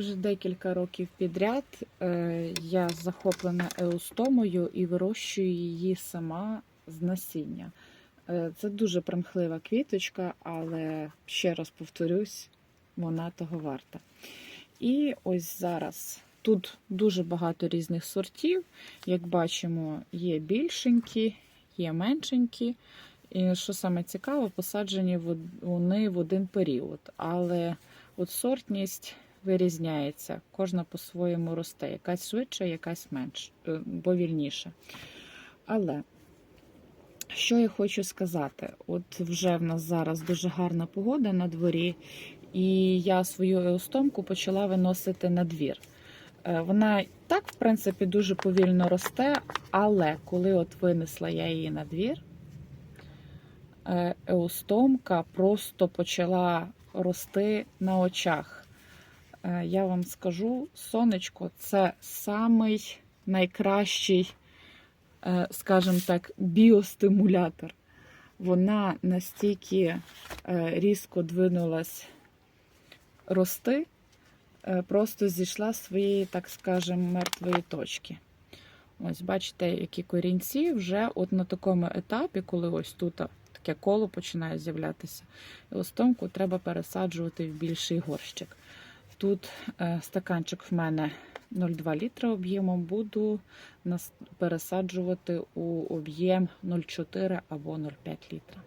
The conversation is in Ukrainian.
Вже декілька років підряд е, я захоплена еустомою і вирощую її сама з насіння. Е, Це дуже примхлива квіточка, але ще раз повторюсь, вона того варта. І ось зараз тут дуже багато різних сортів. Як бачимо, є більшенькі, є меншенькі. І що саме цікаво, посаджені вони в один період. Але от сортність вирізняється. Кожна по-своєму росте. Якась швидше, якась менш е, повільніше. Але що я хочу сказати? От вже в нас зараз дуже гарна погода на дворі, і я свою еустомку почала виносити на двір. Е, Вона так, в принципі, дуже повільно росте, але коли от винесла я її на двір, е, еустомка просто почала рости на очах. Е, Я вам скажу, сонечко це самий найкращий, е, скажімо так, біостимулятор. Вона настільки е, різко двинулась рости, просто зійшла з своєї, так скажемо, мертвої точки. Ось, бачите, які корінці вже от на такому етапі, коли ось тут таке коло починає з'являтися, еустомку треба пересаджувати в більший горщик. Тут е, стаканчик в мене 0,2 літра об'ємом, буду пересаджувати у об'єм 0,4 або 0,5 літра.